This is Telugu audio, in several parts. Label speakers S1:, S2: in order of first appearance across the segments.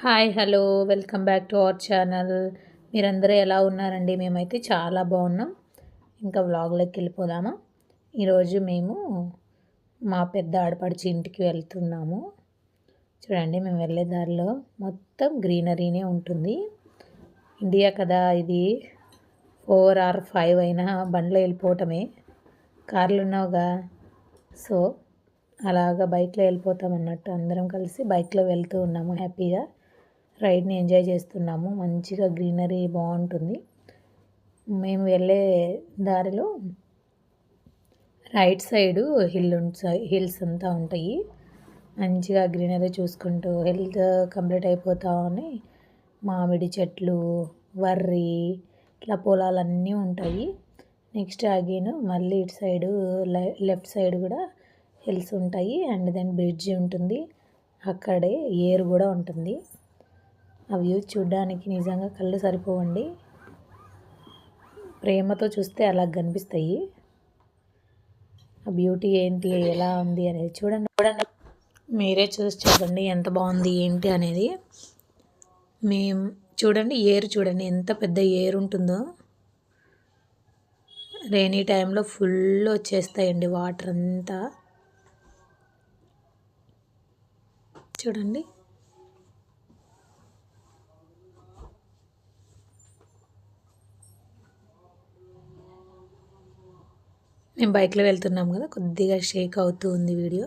S1: Hi hello welcome back to our channel. మీరందరూ ఎలా ఉన్నారండి? మేమైతే చాలా బాగున్నాం. ఇంకా వ్లాగ్లోకి వెళ్ళిపోదామా? ఈరోజు మేము మా పెద్ద ఆడపడిచి ఇంటికి వెళ్తున్నాము. చూడండి మేము వెళ్ళే దారిలో మొత్తం గ్రీనరీనే ఉంటుంది. ఇండియా కదా ఇది ఫోర్ ఆర్ ఫైవ్ అయినా బండ్లో వెళ్ళిపోవటమే. కార్లు ఉన్నావుగా. సో అలాగా బైక్లో వెళ్ళిపోతాం అన్నట్టు అందరం కలిసి బైక్లో వెళ్తూ ఉన్నాము హ్యాపీగా. రైడ్ని ఎంజాయ్ చేస్తున్నాము. మంచిగా గ్రీనరీ బాగుంటుంది. మేము వెళ్ళే దారిలో రైట్ సైడు హిల్ హిల్స్ అంతా ఉంటాయి. మంచిగా గ్రీనరీ చూసుకుంటూ హెల్త్ కంప్లీట్ అయిపోతామని మామిడి చెట్లు వర్రి ఇట్లా పొలాలన్నీ ఉంటాయి. నెక్స్ట్ అగైన్ మళ్ళీ ఇటు సైడు లెఫ్ట్ సైడ్ కూడా హిల్స్ ఉంటాయి. అండ్ దెన్ బ్రిడ్జ్ ఉంటుంది. అక్కడే ఏరు కూడా ఉంటుంది. ఆ వ్యూ చూడడానికి నిజంగా కళ్ళు సరిపోవండి. ప్రేమతో చూస్తే అలా కనిపిస్తాయి. ఆ బ్యూటీ ఏంటి ఎలా ఉంది అనేది చూడండి. చూడండి. మీరే చూసి చెప్పండి ఎంత బాగుంది ఏంటి అనేది. మేము చూడండి ఏరు చూడండి ఎంత పెద్ద ఏరు ఉంటుందో. రైనీ టైంలో ఫుల్ వచ్చేస్తాయండి వాటర్ అంతా. చూడండి. మేము బైక్లో వెళ్తున్నాం కదా కొద్దిగా షేక్ అవుతూ ఉంది వీడియో.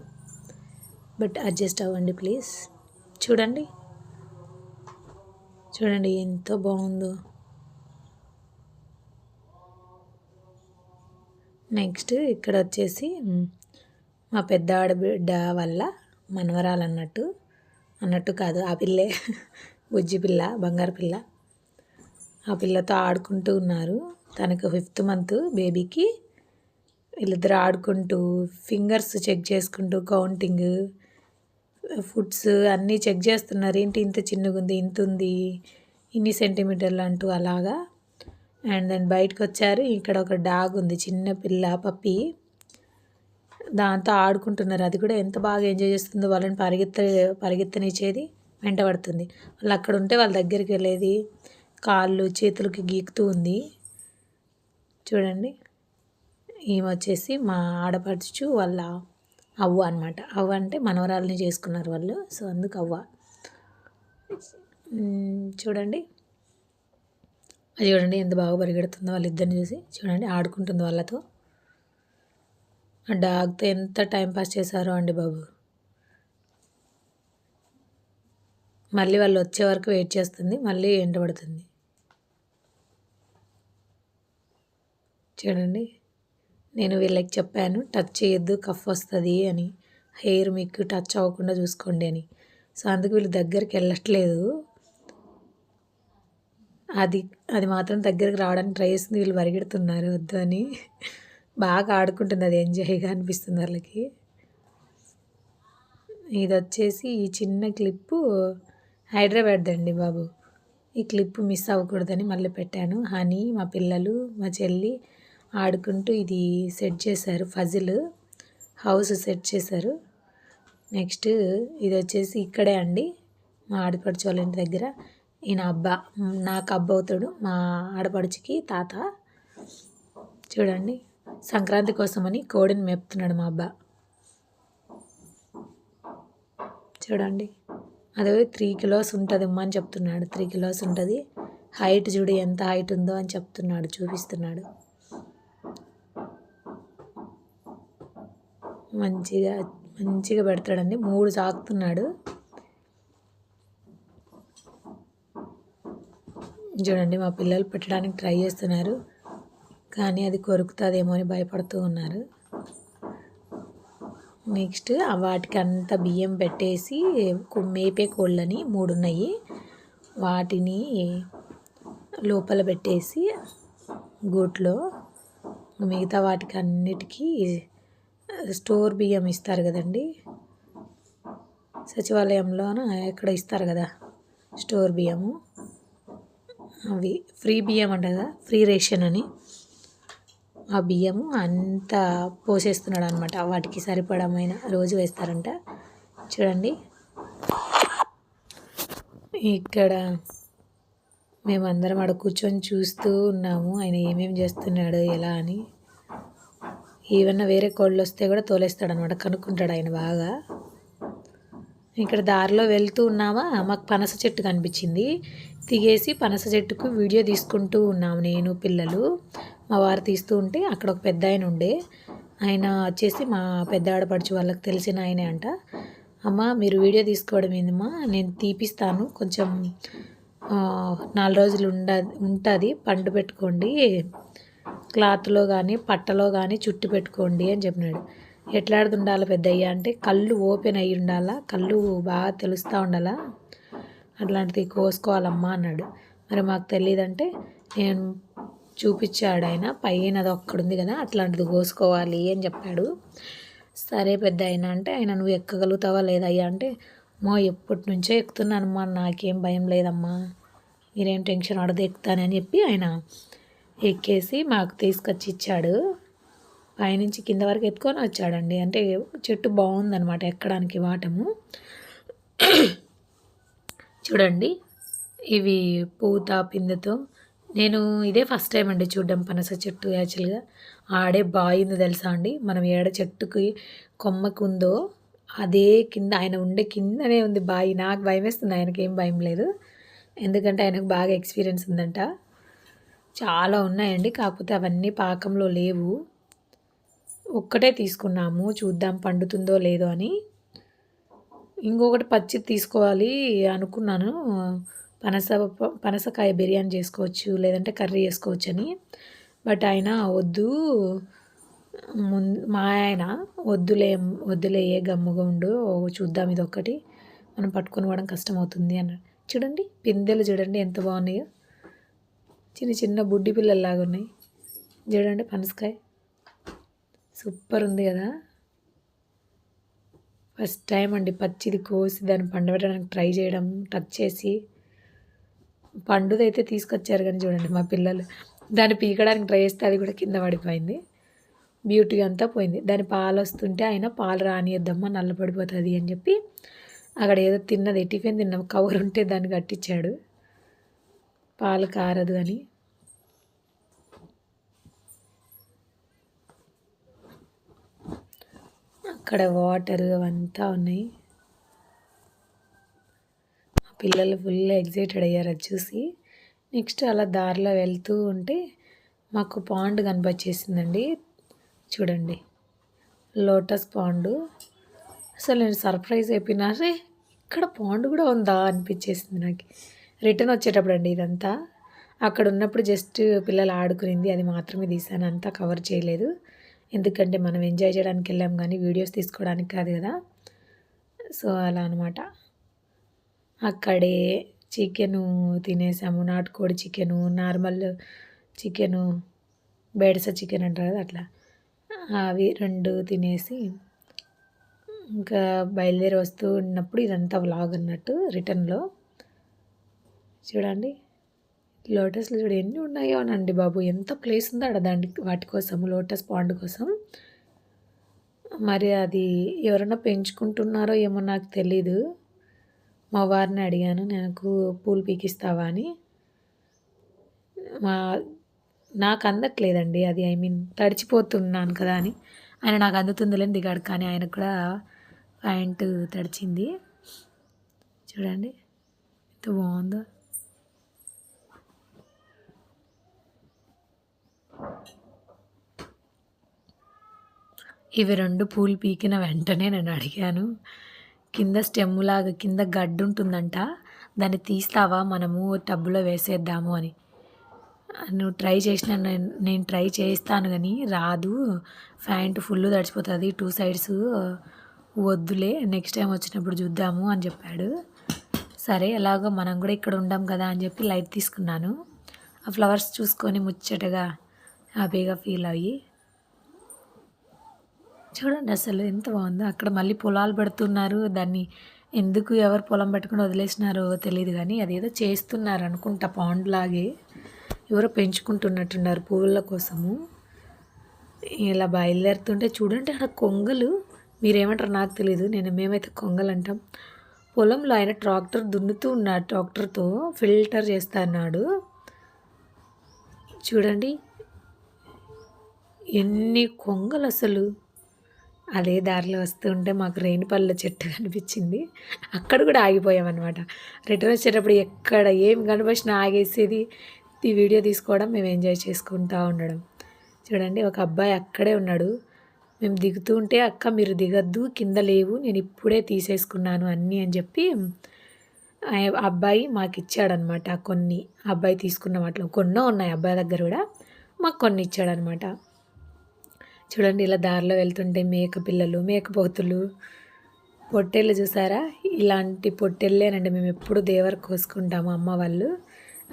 S1: బట్ అడ్జస్ట్ అవ్వండి ప్లీజ్. చూడండి. చూడండి ఎంతో బాగుందో. నెక్స్ట్ ఇక్కడ వచ్చేసి మా పెద్ద ఆడబిడ్డ వల్ల మనవరాలు అన్నట్టు అన్నట్టు కాదు ఆ పిల్లే బుజ్జి పిల్ల బంగారు పిల్ల. ఆ పిల్లతో ఆడుకుంటూ ఉన్నారు. తనకు ఫిఫ్త్ మంత్ బేబీకి వీళ్ళిద్దరు ఆడుకుంటూ ఫింగర్స్ చెక్ చేసుకుంటూ కౌంటింగ్ ఫుడ్స్ అన్నీ చెక్ చేస్తున్నారు. ఏంటి ఇంత చిన్నగా ఉంది ఇంత ఉంది ఇన్ని సెంటీమీటర్లు అంటూ అలాగా. అండ్ దెన్ బయటకు వచ్చారు ఇక్కడ ఒక డాగ్ ఉంది చిన్న పిల్ల పప్పి. దాంతో ఆడుకుంటున్నారు. అది కూడా ఎంత బాగా ఎంజాయ్ చేస్తుందో వాళ్ళని పరిగెత్త పరిగెత్తనిచ్చేది వెంట పడుతుంది. వాళ్ళు అక్కడ ఉంటే వాళ్ళ దగ్గరికి వెళ్ళేది కాళ్ళు చేతులకి గీకుతూ ఉంది. చూడండి. ఈమె వచ్చేసి మా ఆడపడుచు వాళ్ళ అవ్వ అనమాట అవ్వ అంటే మనవరాలని చేసుకున్నారు వాళ్ళు. సో అందుకు అవ్వ. చూడండి. అది చూడండి ఎంత బాగా పరిగెడుతుందో వాళ్ళిద్దరిని చూసి. చూడండి ఆడుకుంటుంది వాళ్ళతో. ఆ డాగ్తో ఎంత టైం పాస్ చేశారో అండి బాబు. మళ్ళీ వాళ్ళు వచ్చే వరకు వెయిట్ చేస్తుంది. మళ్ళీ ఎండబడుతుంది. చూడండి. నేను వీళ్ళకి చెప్పాను టచ్ చేయొద్దు కఫ్ వస్తుంది అని. హెయిర్ మీకు టచ్ అవ్వకుండా చూసుకోండి అని. సో అందుకు వీళ్ళు దగ్గరికి వెళ్ళట్లేదు. అది అది మాత్రం దగ్గరికి రావడానికి ట్రై చేస్తుంది వీళ్ళు పరిగెడుతున్నారు వద్దు అని. బాగా ఆడుకుంటుంది అది ఎంజాయ్గా అనిపిస్తుంది వాళ్ళకి. ఇది వచ్చేసి ఈ చిన్న క్లిప్పు హైదరాబాద్ అండి బాబు. ఈ క్లిప్ మిస్ అవ్వకూడదని మళ్ళీ పెట్టాను. హనీ మా పిల్లలు మా చెల్లి ఆడుకుంటూ ఇది సెట్ చేశారు ఫజిల్ హౌస్ సెట్ చేశారు. నెక్స్ట్ ఇది వచ్చేసి ఇక్కడే అండి మా ఆడపడుచు వాళ్ళ ఇంటి దగ్గర. ఈయన అబ్బా నాకు అబ్బ అవుతాడు మా ఆడపడుచుకి తాత. చూడండి సంక్రాంతి కోసమని కోడిని మేపుతున్నాడు మా అబ్బా. చూడండి అదే త్రీ కిలోస్ ఉంటుంది అని చెప్తున్నాడు త్రీ కిలోస్ ఉంటుంది. హైట్ చూడు ఎంత హైట్ ఉందో అని చెప్తున్నాడు చూపిస్తున్నాడు. మంచిగా మంచిగా పెడతాడండి. మూడు సాకుతున్నాడు. చూడండి మా పిల్లలు పెట్టడానికి ట్రై చేస్తున్నారు. కానీ అది కొరుకుతుందేమో అని భయపడుతూ ఉన్నారు. నెక్స్ట్ వాటికి అంత బియ్యం పెట్టేసి మేపే కోళ్ళని మూడు ఉన్నాయి వాటిని లోపల పెట్టేసి గూట్లో మిగతా వాటికి అన్నిటికీ స్టోర్ బియ్యం ఇస్తారు కదండి. సచివాలయంలోన ఎక్కడ ఇస్తారు కదా స్టోర్ బియ్యము. అవి ఫ్రీ బియ్యం అంట కదా ఫ్రీ రేషన్ అని. ఆ బియ్యము అంతా పోసేస్తున్నాడు అనమాట వాటికి సరిపడమైన రోజు వేస్తారంట. చూడండి. ఇక్కడ మేమందరం ఆడ కూర్చొని చూస్తూ ఉన్నాము. ఆయన ఏమేమి చేస్తున్నాడు ఎలా అని. ఏమన్నా వేరే కోళ్ళు వస్తే కూడా తోలేస్తాడు అనమాట కనుక్కుంటాడు ఆయన బాగా. ఇక్కడ దారిలో వెళ్తూ ఉన్నామా మాకు పనస చెట్టు కనిపించింది. దిగేసి పనస చెట్టుకు వీడియో తీసుకుంటూ ఉన్నాము నేను పిల్లలు. మా వారు తీస్తూ ఉంటే అక్కడ ఒక పెద్ద ఆయన ఉండే. ఆయన వచ్చేసి మా పెద్ద ఆడపడుచు వాళ్ళకి తెలిసిన ఆయనే అంట. అమ్మ మీరు వీడియో తీసుకోవడం ఏందమ్మా? నేను తీపిస్తాను. కొంచెం నాలుగు రోజులు ఉండ ఉంటుంది. పండు పెట్టుకోండి. క్లాత్లో కానీ పట్టలో కానీ చుట్టి పెట్టుకోండి అని చెప్పినాడు. ఎట్లాడుతు ఉండాలి పెద్దయ్య అంటే కళ్ళు ఓపెన్ అయ్యి ఉండాలా కళ్ళు బాగా తెలుస్తూ ఉండాలా? అట్లాంటిది కోసుకోవాలమ్మా అన్నాడు. మరి మాకు తెలియదంటే నేను చూపించాడు ఆయన పైన అది ఒక్కడుంది కదా అట్లాంటిది కోసుకోవాలి అని చెప్పాడు. సరే పెద్ద అయినా అంటే ఆయన నువ్వు ఎక్కగలుగుతావా లేదయ్యా అంటే మా ఎప్పటి నుంచో ఎక్కుతున్నానమ్మా నాకేం భయం లేదమ్మా మీరేం టెన్షన్ అడది ఎక్కుతానని చెప్పి ఆయన ఎక్కేసి మాకు తీసుకొచ్చి ఇచ్చాడు. పైనుంచి కింద వరకు ఎత్తుకొని వచ్చాడండి. అంటే చెట్టు బాగుందనమాట ఎక్కడానికి వాటము. చూడండి ఇవి పూత పిందెతో. నేను ఇదే ఫస్ట్ టైం అండి చూడడం పనస చెట్టు యాక్చువల్గా. ఆడే బాగుంది తెలుసా అండి? మనం ఏడ చెట్టుకి కొమ్మకు ఉందో అదే కింద ఆయన ఉండే కిందనే ఉంది బాయి. నాకు భయం వేస్తుంది ఆయనకి ఏం భయం లేదు. ఎందుకంటే ఆయనకు బాగా ఎక్స్పీరియన్స్ ఉందంట. చాలా ఉన్నాయండి. కాకపోతే అవన్నీ పాకంలో లేవు. ఒక్కటే తీసుకున్నాము. చూద్దాం పండుతుందో లేదో అని. ఇంకొకటి పచ్చి తీసుకోవాలి అనుకున్నాను. పనస పనసకాయ బిర్యానీ చేసుకోవచ్చు లేదంటే కర్రీ చేసుకోవచ్చు అని బట్ ఆయన వద్దు. ముందు మా ఆయన వద్దులే వద్దులే ఏ గమ్ముగా ఉండు. చూద్దాం ఇది ఒక్కటి మనం పట్టుకొని పోవడం కష్టమవుతుంది అన్నాడు. చూడండి పిందెలు చూడండి ఎంత బాగున్నాయో. చిన్న చిన్న బుడ్డి పిల్లల్లాగా ఉన్నాయి. చూడండి పనసకాయ. సూపర్ ఉంది కదా. ఫస్ట్ టైం అండి పచ్చిది కోసి దాన్ని పండబెట్టడానికి ట్రై చేయడం టచ్ చేసి. పండుదైతే తీసుకొచ్చారు కానీ చూడండి మా పిల్లలు. దాన్ని పీకడానికి ట్రై చేస్తే అది కూడా కింద పడిపోయింది. బ్యూటీ అంతా పోయింది. దాని పాలు వస్తుంటే ఆయన పాలు రానియద్దమ్మా నల్లపడిపోతుంది అని చెప్పి అక్కడ ఏదో తిన్నది టిఫిన్ తిన్నాం కవర్ ఉంటే దాన్ని కట్టించాడు. పాలు కారదు అని. అక్కడ వాటర్ అవంతా ఉన్నాయి. పిల్లలు ఫుల్ ఎగ్జైటెడ్ అయ్యారు అది చూసి. నెక్స్ట్ అలా దారిలో వెళ్తూ ఉంటే మాకు పాండ్ కనిపించేసిందండి చూడండి. Lotus pond. అసలు నేను సర్ప్రైజ్ అయిపోయినా రే ఇక్కడ పాండ్ కూడా ఉందా అనిపించేసింది నాకు. రిటర్న్ వచ్చేటప్పుడు అండి ఇదంతా. అక్కడ ఉన్నప్పుడు జస్ట్ పిల్లలు ఆడుకునింది అది మాత్రమే తీసాను అంతా కవర్ చేయలేదు. ఎందుకంటే మనం ఎంజాయ్ చేయడానికి వెళ్ళాం కానీ వీడియోస్ తీసుకోవడానికి కాదు కదా. సో అలా అనమాట అక్కడే చికెను తినేసాము. నాటుకోడి చికెను నార్మల్ చికెను బేడస చికెన్ అంటారు కదా అట్లా. అవి రెండు తినేసి ఇంకా బయలుదేరి వస్తూ ఉన్నప్పుడు ఇదంతా వ్లాగ్ అన్నట్టు రిటర్న్లో. చూడండి. లోటస్లు చూడు ఎన్ని ఉన్నాయో అనండి బాబు. ఎంత ప్లేస్ ఉందో అక్కడ దాని వాటి కోసం లోటస్ పాండ్ కోసం. మరి అది ఎవరైనా పెంచుకుంటున్నారో ఏమో నాకు తెలీదు. మా వారిని అడిగాను నాకు పూలు పీకిస్తావా? అని. మా నాకు అందట్లేదండి. అది ఐ మీన్ తడిచిపోతున్నాను కదా అని. ఆయన నాకు అందుతుందిలేని దిగాడు కానీ ఆయన కూడా ప్యాంటు తడిచింది. చూడండి. ఎంత బాగుందో. ఇవి రెండు పూలు పీకిన వెంటనే నేను అడిగాను. కింద స్టెమ్లాగా కింద గడ్డు ఉంటుందంట దాన్ని తీస్తావా? మనము టబ్బులో వేసేద్దాము అని. నువ్వు ట్రై చేసిన నేను ట్రై చేస్తాను కానీ రాదు. ప్యాంట్ ఫుల్ తడిచిపోతుంది టూ సైడ్స్ వద్దులే నెక్స్ట్ టైం వచ్చినప్పుడు చూద్దాము అని చెప్పాడు. సరే ఎలాగో మనం కూడా ఇక్కడ ఉండాం కదా అని చెప్పి లైట్ తీసుకున్నాను. ఆ ఫ్లవర్స్ చూసుకొని ముచ్చటగా హ్యాపీగా ఫీల్ అయ్యి చూడండి అసలు ఎంత బాగుందో. అక్కడ మళ్ళీ పొలాలు పెడుతున్నారు. దాన్ని ఎందుకు ఎవరు పొలం పెట్టుకుని వదిలేసినారో తెలియదు కానీ అదేదో చేస్తున్నారు అనుకుంటా పాండ్ లాగే. ఎవరో పెంచుకుంటున్నట్టున్నారు పువ్వుల కోసము. ఇలా బయలుదేరుతుంటే చూడండి అక్కడ కొంగలు. మీరేమంటారు నాకు తెలియదు నేను మేమైతే కొంగలు అంటాం. పొలంలో ఆయన ట్రాక్టర్ దున్నుతూ ఉన్నాడు ట్రాక్టర్తో ఫిల్టర్ చేస్తా అన్నాడు చూడండి. ఎన్ని కొంగలు అసలు? అదే దారిలో వస్తుంటే మాకు రేణిపల్ల చెట్టు కనిపించింది. అక్కడ కూడా ఆగిపోయామన్నమాట. రిటర్న్ వచ్చేటప్పుడు ఎక్కడ ఏం కనిపించినా ఆగేసేది. ఈ వీడియో తీసుకోవడం మేము ఎంజాయ్ చేసుకుంటూ ఉండడం. చూడండి ఒక అబ్బాయి అక్కడే ఉన్నాడు. మేము దిగుతూ ఉంటే అక్క మీరు దిగద్దు కింద లేవు నేను ఇప్పుడే తీసేసుకున్నాను అన్నీ అని చెప్పి అబ్బాయి మాకు ఇచ్చాడనమాట కొన్ని. ఆ అబ్బాయి తీసుకున్న వాటిలో కొన్నో ఉన్నాయి. అబ్బాయి దగ్గర కూడా మాకు కొన్ని ఇచ్చాడనమాట చూడండి ఇలా దారిలో వెళ్తుంటే మేక పిల్లలు మేకపోతులు పొట్టేళ్ళు చూసారా? ఇలాంటి పొట్టెళ్ళేనండి మేము ఎప్పుడు దేవర కోసుకుంటాము అమ్మ వాళ్ళు.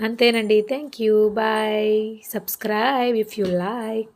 S1: అంతేనండి. Thank you bye subscribe if you like